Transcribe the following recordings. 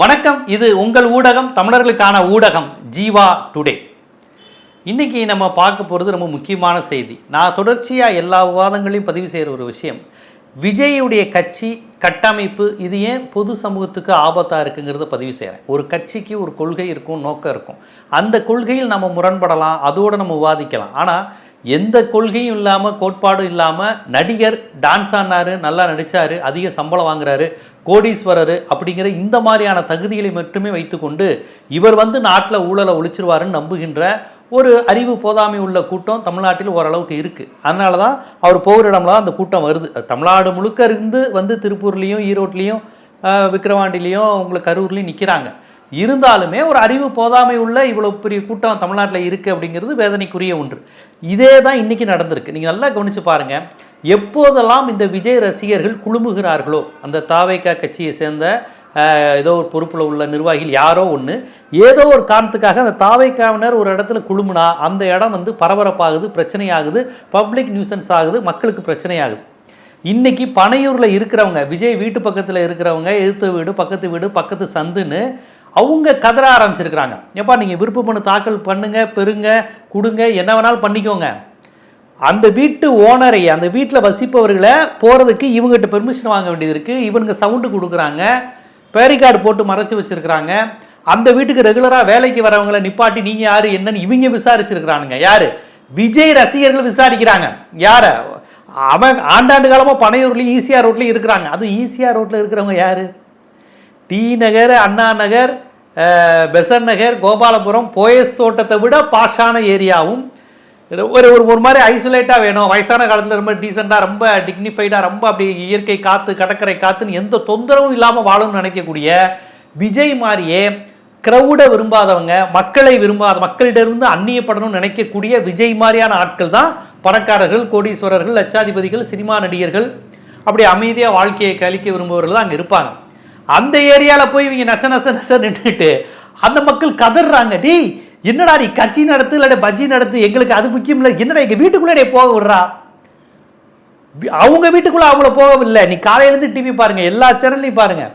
வணக்கம். இது உங்கள் ஊடகம் தமிழர்களுக்கான ஊடகம் ஜீவா டுடே. இன்னைக்கு நம்ம பார்க்க போகிறது ரொம்ப முக்கியமான செய்தி. நான் தொடர்ச்சியாக எல்லா விவாதங்களையும் பதிவு செய்கிற ஒரு விஷயம். விஜயுடைய கட்சி கட்டமைப்பு இது ஏன் பொது சமூகத்துக்கு ஆபத்தாக இருக்குங்கிறத பதிவு செய்கிறேன் ஒரு கட்சிக்கு ஒரு கொள்கை இருக்கும் நோக்கம் இருக்கும். அந்த கொள்கையில் நம்ம முரண்படலாம் அதோடு நம்ம விவாதிக்கலாம். ஆனால் எந்த கொள்கையும் இல்லாமல் கோட்பாடும் இல்லாமல் நடிகர் டான்ஸ் ஆடினாரு நல்லா நடித்தார் அதிக சம்பளம் வாங்குறாரு கோடீஸ்வரர் அப்படிங்கிற இந்த மாதிரியான தகுதிகளை மட்டுமே வைத்துக்கொண்டு இவர் வந்து நாட்டில் ஊழலை ஒழிச்சிருவாருன்னு நம்புகின்ற ஒரு அறிவு போதாமை உள்ள கூட்டம் தமிழ்நாட்டில் ஓரளவுக்கு இருக்குது அதனால தான் அவர் போகிற இடம்லாம் அந்த கூட்டம் வருது. தமிழ்நாடு முழுக்க இருந்து வந்து திருப்பூர்லேயும் ஈரோட்லேயும் விக்கிரவாண்டிலையும் உங்களுக்கு கரூர்லேயும் நிற்கிறாங்க இருந்தாலுமே ஒரு அறிவு போதாமை உள்ள இவ்வளோ பெரிய கூட்டம் தமிழ்நாட்டில் இருக்குது அப்படிங்கிறது வேதனைக்குரிய ஒன்று. இதே தான் இன்றைக்கி நடந்திருக்கு. நீங்கள் நல்லா கவனித்து பாருங்கள் எப்போதெல்லாம் இந்த விஜய் ரசிகர்கள் குழுமுகிறார்களோ அந்த தாவேக்கா கட்சியை சேர்ந்த ஏதோ ஒரு பொறுப்பில் உள்ள நிர்வாகிகள் யாரோ ஒன்று ஏதோ ஒரு காரணத்துக்காக அந்த தாவைக்காவினர் ஒரு இடத்துல குழுமுனா அந்த இடம் வந்து பரபரப்பாகுது பிரச்சனையாகுது பப்ளிக் நியூசன்ஸ் ஆகுது மக்களுக்கு பிரச்சனையாகுது. இன்றைக்கி பனையூரில் இருக்கிறவங்க விஜய் வீட்டு பக்கத்தில் இருக்கிறவங்க எதிர்த்த வீடு பக்கத்து வீடு பக்கத்து சந்துன்னு அவங்க கதற ஆரம்பிச்சிருக்கிறாங்க. எப்பா நீங்கள் விருப்ப மனு தாக்கல் பண்ணுங்க பெறுங்க கொடுங்க என்ன வேணாலும் பண்ணிக்கோங்க. அந்த வீட்டு ஓனரை அந்த வீட்டில் வசிப்பவர்களை போகிறதுக்கு இவங்ககிட்ட பெர்மிஷன் வாங்க வேண்டியது இருக்குது இவனுங்க சவுண்டு கொடுக்குறாங்க. பேரிகார்டு போட்டு மறைச்சு வச்சுருக்கிறாங்க. அந்த வீட்டுக்கு ரெகுலராக வேலைக்கு வரவங்களை நிப்பாட்டி நீங்கள் யார் என்னன்னு இவங்க விசாரிச்சிருக்கிறானுங்க. யார்? விஜய் ரசிகர்கள் விசாரிக்கிறாங்க. யார்? அவன் ஆண்டாண்டு காலமாக பனையூர்லேயும் ஈசிஆர் ரோட்லையும் இருக்கிறாங்க. அதுவும் ஈசிஆர் ரோட்டில் இருக்கிறவங்க யார்? டி நகர் அண்ணா நகர் பெசன் நகர் கோபாலபுரம் போயஸ் தோட்டத்தை விட பாஷான ஏரியாவும் ஒரு ஒரு ஒரு மாதிரி ஐசோலேட்டாக வேணும். வயசான காலத்தில் ரொம்ப டீசெண்டாக ரொம்ப டிக்னிஃபைடாக ரொம்ப அப்படி இயற்கை காற்று கடற்கரை காற்றுன்னு எந்த தொந்தரவும் இல்லாமல் வாழணும்னு நினைக்கக்கூடிய விஜய் மாதிரியே க்ரௌடை விரும்பாதவங்க மக்களை விரும்பாத மக்களிடம் இருந்து அந்நியப்படணும்னு நினைக்கக்கூடிய விஜய் மாதிரியான ஆட்கள் தான் பணக்காரர்கள் கோடீஸ்வரர்கள் லட்சாதிபதிகள் சினிமா நடிகர்கள் அப்படி அமைதியாக வாழ்க்கையை கழிக்க விரும்புபவர்கள் தான் அங்கே இருப்பாங்க. அந்த ஏரியாவில் போய் இவங்க நச நச நச நின்றுட்டு அந்த மக்கள் கதறாங்க டி என்னடா நீ கட்சி நடத்து இல்லாட்டி பஜ்ஜி நடத்து? எங்களுக்கு அது முக்கியம் இல்லை. என்னடா எங்கள் வீட்டுக்குள்ளே போக விடுறா? அவங்க வீட்டுக்குள்ளே அவங்கள போகவில்லை. நீ காலையிலேருந்து டிவி பாருங்கள் எல்லா சேனல்லையும் பாருங்கள்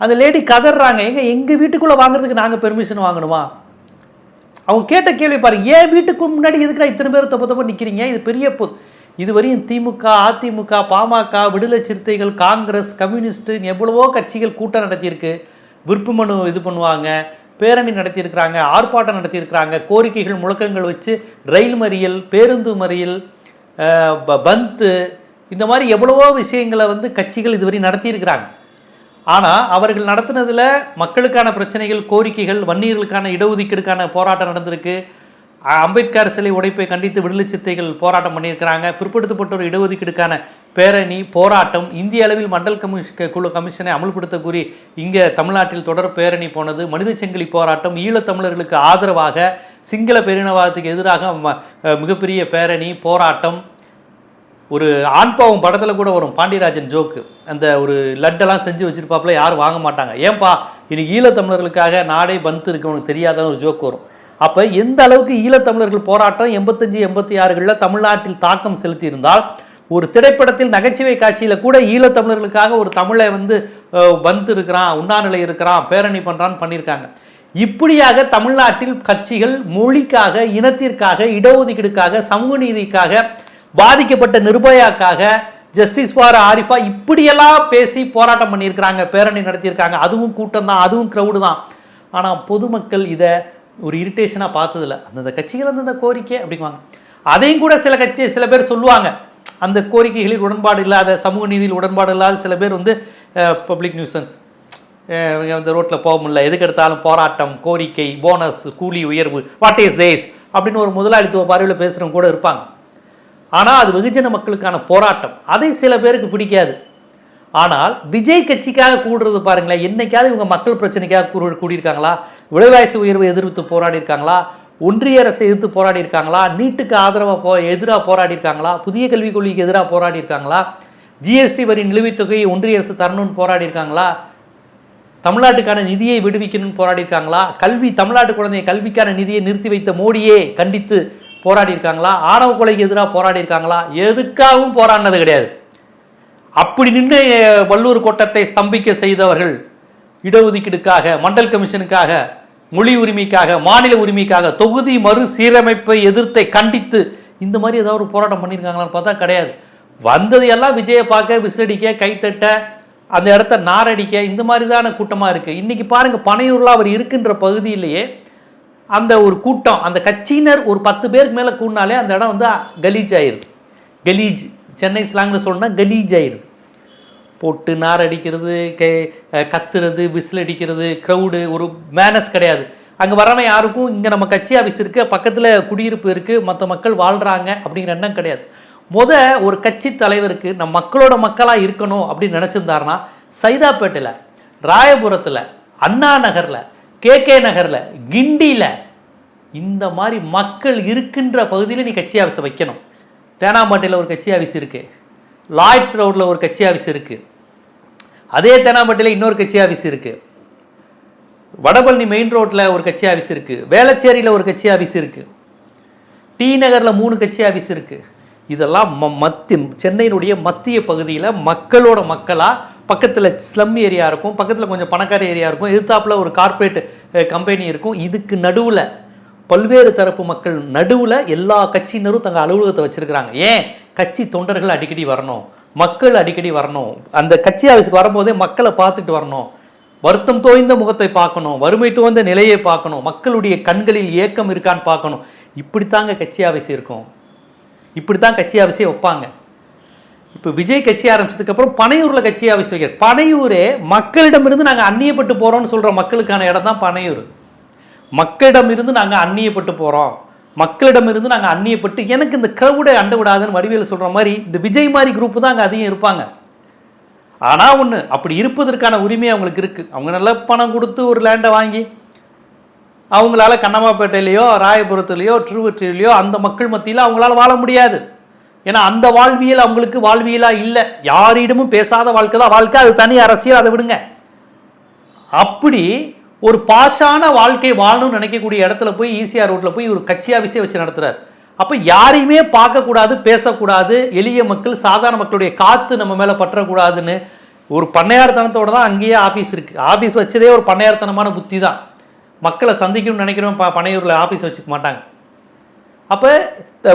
அந்த லேடி கதறாங்க எங்க எங்க வீட்டுக்குள்ள வாங்குறதுக்கு நாங்க பெர்மிஷன் வாங்கணுமா? அவங்க கேட்ட கேள்வி பாருங்க. ஏன் வீட்டுக்கு முன்னாடி எதுக்குடா இத்தனை பேர் தப்பு தப்பு நிக்கிறீங்க? இது பெரிய பொ இதுவரையும் திமுக அதிமுக பாமக விடுதலை சிறுத்தைகள் காங்கிரஸ் கம்யூனிஸ்ட் எவ்வளவோ கட்சிகள் கூட்டம் நடத்தியிருக்கு. விருப்பு மனு இது பண்ணுவாங்க பேரணி நடத்தியிருக்கிறாங்க ஆர்ப்பாட்டம் நடத்தியிருக்கிறாங்க கோரிக்கைகள் முழக்கங்கள் வச்சு ரயில் மறியல் பேருந்து மறியல் ப- பந்து இந்த மாதிரி எவ்வளவோ விஷயங்களை வந்து கட்சிகள் இதுவரை நடத்தியிருக்கிறாங்க. ஆனால் அவர்கள் நடத்தினதில் மக்களுக்கான பிரச்சனைகள் கோரிக்கைகள் வன்னியர்களுக்கான இடஒதுக்கீடுக்கான போராட்டம் நடந்திருக்கு. அம்பேத்கர் சிலை உடைப்பை கண்டித்து விடுதலை சித்தைகள் போராட்டம் பண்ணியிருக்கிறாங்க. பிற்படுத்தப்பட்டோர் இடஒதுக்கீடுக்கான பேரணி போராட்டம் இந்திய அளவில் மண்டல் கமிஷன் குழு கமிஷனை அமல்படுத்த கூறி இங்கே தமிழ்நாட்டில் தொடர் பேரணி போனது. மனித செங்கிலி போராட்டம் ஈழத்தமிழர்களுக்கு ஆதரவாக சிங்கள பேரினவாதத்துக்கு எதிராக ம- மிகப்பெரிய பேரணி போராட்டம். ஒரு ஆண்பாவம் படத்தில் கூட வரும் பாண்டியராஜன் ஜோக்கு. அந்த ஒரு லட்டெல்லாம் செஞ்சு வச்சிருப்பாப்புல யாரும் வாங்க மாட்டாங்க. ஏன்பா இன்னைக்கு ஈழத்தமிழர்களுக்காக நாடே பந்து இருக்கு உனக்கு தெரியாத ஒரு ஜோக் வரும். அப்போ எந்த அளவுக்கு ஈழத்தமிழர்கள் போராட்டம் எண்பத்தஞ்சு எண்பத்தி ஆறுகளில் தமிழ்நாட்டில் தாக்கம் செலுத்தியிருந்தால் ஒரு திரைப்படத்தில் நகைச்சுவை காட்சியில் கூட ஈழத்தமிழர்களுக்காக ஒரு தமிழை வந்து வந்து இருக்கிறான் உண்ணாநிலை இருக்கிறான் பேரணி பண்ணுறான்னு பண்ணியிருக்காங்க. இப்படியாக தமிழ்நாட்டில் கட்சிகள் மொழிக்காக இனத்திற்காக இடஒதுக்கீடுக்காக சமூக நீதிக்காக பாதிக்கப்பட்ட நிர்பயாக்காக ஜஸ்டிஸ் ஃபார் ஆரிஃபா இப்படியெல்லாம் பேசி போராட்டம் பண்ணியிருக்கிறாங்க பேரணி நடத்தியிருக்காங்க. அதுவும் கூட்டம் தான் அதுவும் க்ரௌடு தான். ஆனால் பொதுமக்கள் இதை ஒரு இரிட்டேஷனாக பார்த்ததில்ல. அந்தந்த கட்சிகள் அந்தந்த கோரிக்கை அப்படிங்குவாங்க. அதையும் கூட சில கட்சி சில பேர் சொல்லுவாங்க. அந்த கோரிக்கைகளில் உடன்பாடு இல்லாத சமூக நீதியில் உடன்பாடு இல்லாத சில பேர் வந்து பப்ளிக் நியூசன்ஸ் இவங்க வந்து ரோட்டில் போக முடியல. எதுக்கு எடுத்தாலும் போராட்டம் கோரிக்கை போனஸ் கூலி உயர்வு வாட் இஸ் தேஸ் அப்படின்னு ஒரு முதலாளித்துவ பார்வையில் பேசுகிறவங்க கூட இருப்பாங்க. ஆனால் அது வெகுஜன மக்களுக்கான போராட்டம். அதை சில பேருக்கு பிடிக்காது. ஆனால் விஜய் கட்சிக்காக கூடுறது பாருங்களேன். என்னைக்காவது இவங்க மக்கள் பிரச்சனைக்காக கூடு கூடியிருக்காங்களா? விலைவாசி உயர்வை எதிர்த்து போராடி இருக்காங்களா ஒன்றிய அரசை எதிர்த்து போராடி இருக்காங்களா நீட்டுக்கு ஆதரவாக போ எதிராக போராடி இருக்காங்களா புதிய கல்விக் கொள்கைக்கு எதிராக போராடி இருக்காங்களா ஜிஎஸ்டி வரி நிலுவைத் தொகையை ஒன்றிய அரசு தரணும்னு போராடி இருக்காங்களா தமிழ்நாட்டுக்கான நிதியை விடுவிக்கணும்னு போராடி இருக்காங்களா கல்வி தமிழ்நாட்டு குழந்தைய கல்விக்கான நிதியை நிறுத்தி வைத்த மோடியே கண்டித்து போராடி இருக்காங்களா ஆணவ கொலைக்கு எதிராக போராடி இருக்காங்களா எதுக்காகவும் போராடினது கிடையாது. அப்படி நின்று வல்லூர் வள்ளூர் கோட்டத்தை ஸ்தம்பிக்க செய்தவர்கள் இடஒதுக்கீடுக்காக மண்டல் கமிஷனுக்காக மொழி உரிமைக்காக மாநில உரிமைக்காக தொகுதி மறுசீரமைப்பை எதிர்த்தை கண்டித்து இந்த மாதிரி ஏதாவது ஒரு போராட்டம் பண்ணியிருக்காங்களான்னு பார்த்தா கிடையாது. வந்தது எல்லாம் விஜயை பார்க்க விசிலடிக்க கைத்தட்ட அந்த இடத்த நாரடிக்க இந்த மாதிரி தான கூட்டமாக இருக்குது இன்றைக்கி பாருங்கள் பனையூரில் அவர் இருக்கின்ற பகுதியிலேயே அந்த ஒரு கூட்டம் அந்த கட்சியினர் ஒரு பத்து பேருக்கு மேலே கூடினாலே அந்த இடம் வந்து கலீஜ் ஆயிருது கலீஜ். சென்னை ஸ்லாங்கில் சொல்லணும்னா கலீஜ் ஆயிருது போட்டு நார் அடிக்கிறது கே கத்துறது விசில் அடிக்கிறது க்ரௌடு ஒரு மேனஸ் கிடையாது. அங்கே வரவன் யாருக்கும் இங்கே நம்ம கட்சி ஆஃபீஸ் இருக்குது பக்கத்தில் குடியிருப்பு இருக்குது மற்ற மக்கள் வாழ்கிறாங்க அப்படிங்கிற எண்ணம் கிடையாது. முத ஒரு கட்சி தலைவருக்கு நம்ம மக்களோட மக்களாக இருக்கணும் அப்படின்னு நினச்சிருந்தாருன்னா சைதாப்பேட்டையில் ராயபுரத்தில் அண்ணா நகரில் கே கே நகரில் கிண்டியில் இந்த மாதிரி மக்கள் இருக்கின்ற பகுதியில் நீ கட்சி ஆஃபீஸை வைக்கணும். தேனாம்பேட்டையில் ஒரு கட்சி ஆஃபீஸ் இருக்குது லாய்ட்ஸ் ரோட்டில் ஒரு கட்சி ஆஃபீஸ் இருக்குது அதே தேனாம்பேட்டையில் இன்னொரு கட்சி ஆஃபீஸ் இருக்குது வடபழனி மெயின் ரோட்டில் ஒரு கட்சி ஆஃபீஸ் இருக்குது வேளச்சேரியில் ஒரு கட்சி ஆஃபீஸ் இருக்குது டி நகரில் மூணு கட்சி ஆஃபீஸ் இருக்குது இதெல்லாம் ம மத்தி சென்னையினுடைய மத்திய பகுதியில் மக்களோட மக்களாக பக்கத்தில் ஸ்லம் ஏரியா இருக்கும் பக்கத்தில் கொஞ்சம் பணக்கார ஏரியா இருக்கும் எதிர்த்தாப்பில் ஒரு கார்ப்பரேட் கம்பெனி இருக்கும். இதுக்கு நடுவில் பல்வேறு தரப்பு மக்கள் நடுவில் எல்லா கட்சியினரும் தங்கள் அலுவலகத்தை வச்சிருக்கிறாங்க. ஏன்? கட்சி தொண்டர்கள் அடிக்கடி வரணும். மக்கள் அடிக்கடி வரணும். அந்த கட்சி ஆஃபீஸுக்கு வரும்போதே மக்களை பார்த்துட்டு வரணும். வருத்தம் தோய்ந்த முகத்தை பார்க்கணும். வறுமை தோய்ந்த நிலையை பார்க்கணும். மக்களுடைய கண்களில் ஏக்கம் இருக்கான்னு பார்க்கணும். இப்படித்தாங்க கட்சி ஆஃபீஸ் இருக்கும். இப்படித்தான் கட்சி ஆஃபீஸே வைப்பாங்க. இப்போ விஜய் கட்சி ஆரம்பிச்சதுக்கப்புறம் பனையூரில் கட்சி ஆஃபீஸ் வைக்கிறார். பனையூரே மக்களிடமிருந்து நாங்கள் அந்நியப்பட்டு போகிறோம்னு சொல்கிற மக்களுக்கான இடம் தான் பனையூர். மக்களிடமிருந்து நாங்கள் அந்நியப்பட்டு போகிறோம் மக்களிடமிருந்து நாங்கள் அந்நியப்பட்டு எனக்கு இந்த க்ரௌடை அண்ட விடாதுன்னு வடிவேல் சொல்கிற மாதிரி இந்த விஜய் மாதிரி குரூப்பு தான் அங்கே அதிகம் இருப்பாங்க. ஆனால் ஒன்று அப்படி இருப்பதற்கான உரிமை அவங்களுக்கு இருக்குது அவங்க நல்ல பணம் கொடுத்து ஒரு லேண்டை வாங்கி அவங்களால கண்ணம்மாப்பேட்டையிலையோ ராயபுரத்துலையோ திருவற்றிலையோ அந்த மக்கள் மத்தியில் அவங்களால வாழ முடியாது. ஏன்னா அந்த வாழ்வியல் அவங்களுக்கு வாழ்வியலாக இல்லை. யாரிடமும் பேசாத வாழ்க்கை தான். வாழ்க்கை அது தனி அரசியல் அதை விடுங்க. அப்படி ஒரு பாஷான வாழ்க்கை வாழணும்னு நினைக்கக்கூடிய இடத்துல போய் ஈசிஆர் ரோட்டில் போய் ஒரு கட்சி ஆஃபீஸே வச்சு நடத்துகிறார் அப்போ யாரையுமே பார்க்கக்கூடாது பேசக்கூடாது எளிய மக்கள் சாதாரண மக்களுடைய காற்று நம்ம மேலே பற்றக்கூடாதுன்னு ஒரு பண்ணையார்த்தனத்தோட தான் அங்கேயே ஆஃபீஸ் இருக்குது ஆஃபீஸ் வச்சதே ஒரு பண்ணையார்த்தனமான புத்தி தான். மக்களை சந்திக்கணும்னு நினைக்கிறவன் ப பனையூரில் ஆஃபீஸ் வச்சுக்க மாட்டாங்க. அப்போ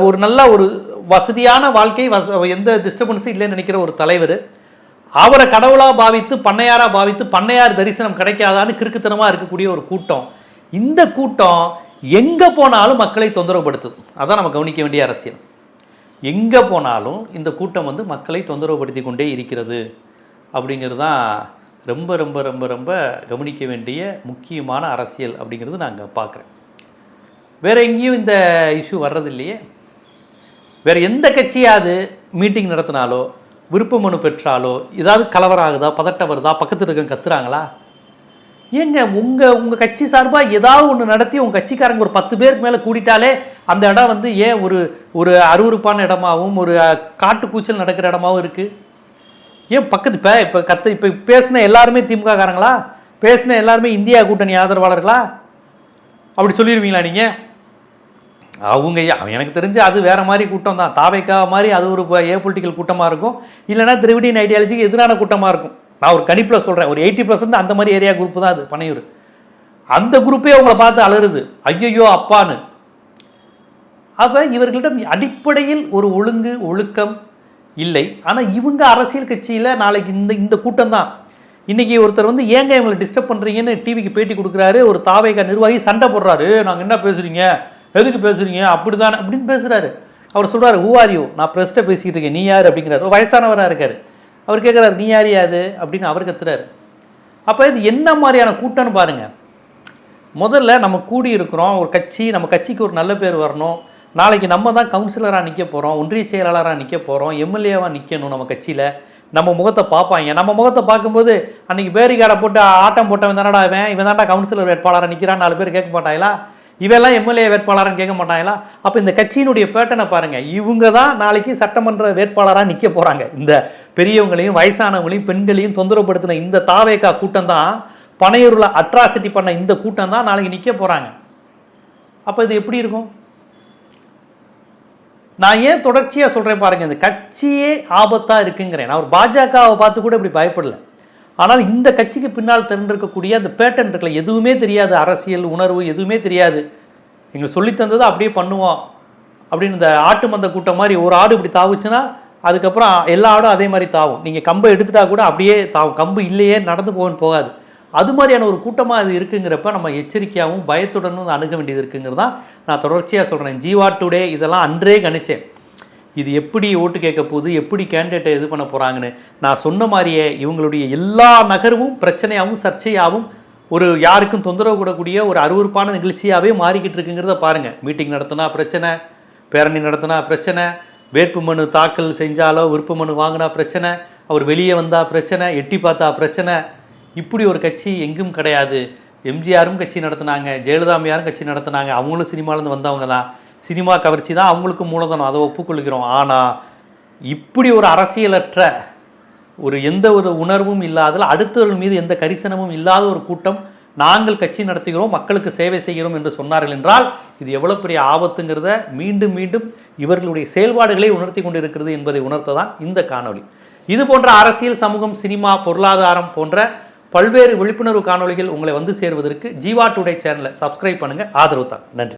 ஒரு நல்ல ஒரு வசதியான வாழ்க்கை வச எந்த டிஸ்டர்பன்ஸும் இல்லைன்னு நினைக்கிற ஒரு தலைவர் அவரை கடவுளாக பாவித்து பண்ணையாராக பாவித்து பண்ணையார் தரிசனம் கிடைக்காதான்னு கிறுக்குத்தனமாக இருக்கக்கூடிய ஒரு கூட்டம். இந்த கூட்டம் எங்கே போனாலும் மக்களை தொந்தரவுபடுத்தும். அதான் நம்ம கவனிக்க வேண்டிய அரசியல். எங்கே போனாலும் இந்த கூட்டம் வந்து மக்களை தொந்தரவுபடுத்தி கொண்டே இருக்கிறது அப்படிங்கிறது தான் ரொம்ப ரொம்ப ரொம்ப ரொம்ப கவனிக்க வேண்டிய முக்கியமான அரசியல் அப்படிங்கிறது நான் அங்கே பார்க்குறேன். வேறு எங்கேயும் இந்த இஷ்யூ வர்றதில்லையே. வேறு எந்த கட்சியாவது மீட்டிங் நடத்தினாலோ விருப்ப மனு பெற்றாலோ ஏதாவது கலவரம் ஆகுதா பதட்டம் வருதா பக்கத்தில் இருக்க கத்துறாங்களா? ஏங்க உங்கள் உங்கள் கட்சி சார்பாக ஏதாவது ஒன்று நடத்தி உங்கள் கட்சிக்காரங்க ஒரு பத்து பேருக்கு மேலே கூட்டிட்டாலே அந்த இடம் வந்து ஏன் ஒரு ஒரு அருவருப்பான இடமாவும் ஒரு காட்டுக்கூச்சல் நடக்கிற இடமாவும் இருக்குது ஏன் பக்கத்து இப்போ இப்போ கத்த இப்போ பேசின எல்லாருமே திமுக காரங்களா பேசின எல்லாருமே இந்தியா கூட்டணி ஆதரவாளர்களா? அப்படி சொல்லிடுவீங்களா நீங்கள் அவங்க எனக்கு தெரிஞ்சு அது வேற மாதிரி கூட்டம் தான் தாவைக்கா மாதிரி அது ஒரு ஏ பொலிட்டிக்கல் கூட்டமாக இருக்கும். இல்லைன்னா திராவிடியன் ஐடியாலஜிக்கு எதிரான கூட்டமாக இருக்கும். நான் ஒரு கணிப்பில் சொல்கிறேன் ஒரு எயிட்டி பர்சன்ட் அந்த மாதிரி ஏரியா குரூப் தான் அது பனையூர். அந்த குரூப்பே அவங்கள பார்த்து அலறுது. ஐயையோ அப்பான்னு. அப்போ இவர்களிடம் அடிப்படையில் ஒரு ஒழுங்கு ஒழுக்கம் இல்லை. ஆனால் இவங்க அரசியல் கட்சியில் நாளைக்கு இந்த இந்த கூட்டம் தான் இன்றைக்கி ஒருத்தர் வந்து ஏங்க இவங்களை டிஸ்டர்ப் பண்ணுறீங்கன்னு டிவிக்கு பேட்டி கொடுக்குறாரு. ஒரு தாவைக்கா நிர்வாகி சண்டை போடுறாரு. நாங்கள் என்ன பேசுகிறீங்க எதுக்கு பேசுறீங்க? அப்படிதான் அப்படின்னு பேசுகிறாரு அவர் சொல்கிறார் ஹூ ஆர் யூ நான் ப்ரெஸ்ட்டை பேசிக்கிட்டு இருக்கேன். நீ யார்? அப்படிங்கிறார். ஒரு இருக்கார். அவர் கேட்குறாரு நீ யார் யாது அப்படின்னு அவர் கத்துறாரு. அப்போ இது என்ன மாதிரியான கூட்டம்னு பாருங்கள் முதல்ல நம்ம கூடி இருக்கிறோம். ஒரு கட்சி நம்ம கட்சிக்கு ஒரு நல்ல பேர் வரணும். நாளைக்கு நம்ம தான் கவுன்சிலராக நிற்க போகிறோம் ஒன்றிய செயலாளராக நிற்க போகிறோம் எம்எல்ஏவாக நிற்கணும் நம்ம கட்சியில். நம்ம முகத்தை பார்ப்பாங்க. நம்ம முகத்தை பார்க்கும்போது அன்றைக்கி பேரிகாரை போட்டு ஆட்டம் போட்டவன் தானடா இவன்? இவன் தான்டா கவுன்சிலர் வேட்பாளராக நிற்கிறான் நாலு பேர் கேட்க மாட்டாங்களா? இவெல்லாம் எம்எல்ஏ வேட்பாளர்னு கேட்க மாட்டாங்களா? அப்போ இந்த கட்சியினுடைய பேட்டனை பாருங்கள் இவங்க தான் நாளைக்கு சட்டமன்ற வேட்பாளராக நிற்க போகிறாங்க இந்த பெரியவங்களையும் வயசானவங்களையும் பெண்களையும் தொந்தரவுப்படுத்தின இந்த தாவேக்கா கூட்டம் தான் பனையூரில் அட்ராசிட்டி பண்ண இந்த கூட்டம் தான் நாளைக்கு நிற்க போகிறாங்க அப்போ இது எப்படி இருக்கும்? நான் ஏன் தொடர்ச்சியாக சொல்கிறேன் பாருங்கள் இந்த கட்சியே ஆபத்தாக இருக்குங்கிறேன். நான் ஒரு பாஜகவை பார்த்து கூட இப்படி பயப்படலை. ஆனால் இந்த கட்சிக்கு பின்னால் திரண்டிருக்கக்கூடிய அந்த பேட்டன் இருக்குல்ல எதுவுமே தெரியாது அரசியல் உணர்வு எதுவுமே தெரியாது. எங்களுக்கு சொல்லித் தந்ததை அப்படியே பண்ணுவோம். அப்படின்னு இந்த ஆட்டு மந்த கூட்டம் மாதிரி ஒரு ஆடு இப்படி தாவுச்சுன்னா அதுக்கப்புறம் எல்லா ஆடும் அதே மாதிரி தாவும். நீங்கள் கம்பை எடுத்துட்டா கூட அப்படியே தாவும். கம்பு இல்லையே நடந்து போகன்னு போகாது. அது மாதிரியான ஒரு கூட்டமாக அது இருக்குங்கிறப்ப நம்ம எச்சரிக்கையாகவும் பயத்துடனும் அணுக வேண்டியது இருக்குங்கிறது தான் நான் தொடர்ச்சியாக சொல்கிறேன் ஜீவா டுடே இதெல்லாம் அன்றே கணிச்சேன். இது எப்படி ஓட்டு கேட்க போகுது எப்படி கேண்டிடேட்டை இது பண்ண போகிறாங்கன்னு நான் சொன்ன மாதிரியே இவங்களுடைய எல்லா நகர்வும் பிரச்சனையாகவும் சர்ச்சையாகவும் ஒரு யாருக்கும் தொந்தரவு கூடக்கூடிய ஒரு அருவருப்பான நிகழ்ச்சியாகவே மாறிக்கிட்டு இருக்குங்கிறத பாருங்கள் மீட்டிங் நடத்தினா பிரச்சனை பேரணி நடத்தினா பிரச்சனை வேட்பு மனு தாக்கல் செஞ்சாலோ விருப்ப மனு வாங்கினா பிரச்சனை அவர் வெளியே வந்தால் பிரச்சனை எட்டி பார்த்தா பிரச்சனை. இப்படி ஒரு கட்சி எங்கும் கிடையாது. எம்ஜிஆரும் கட்சி நடத்தினாங்க ஜெயலலிதாமையாரும் கட்சி நடத்தினாங்க அவங்களும் சினிமாலேருந்து வந்தவங்க தான் சினிமா கவர்ச்சி தான் அவங்களுக்கு மூலதனம். அதை ஒப்புக்கொள்கிறோம். ஆனால் இப்படி ஒரு அரசியலற்ற ஒரு எந்த ஒரு உணர்வும் இல்லாத அடுத்தவர்கள் மீது எந்த கரிசனமும் இல்லாத ஒரு கூட்டம் நாங்கள் கட்சி நடத்துகிறோம் மக்களுக்கு சேவை செய்கிறோம் என்று சொன்னார்கள் என்றால் இது எவ்வளவு பெரிய ஆபத்துங்கிறத மீண்டும் மீண்டும் இவர்களுடைய செயல்பாடுகளை உணர்த்தி கொண்டிருக்கிறது என்பதை உணர்த்ததான் இந்த காணொளி. இது போன்ற அரசியல் சமூகம் சினிமா பொருளாதாரம் போன்ற பல்வேறு விழிப்புணர்வு காணொளிகள் உங்களை வந்து சேர்வதற்கு ஜீவா டுடே சேனலை சப்ஸ்கிரைப் பண்ணுங்க. ஆதரவு தான். நன்றி.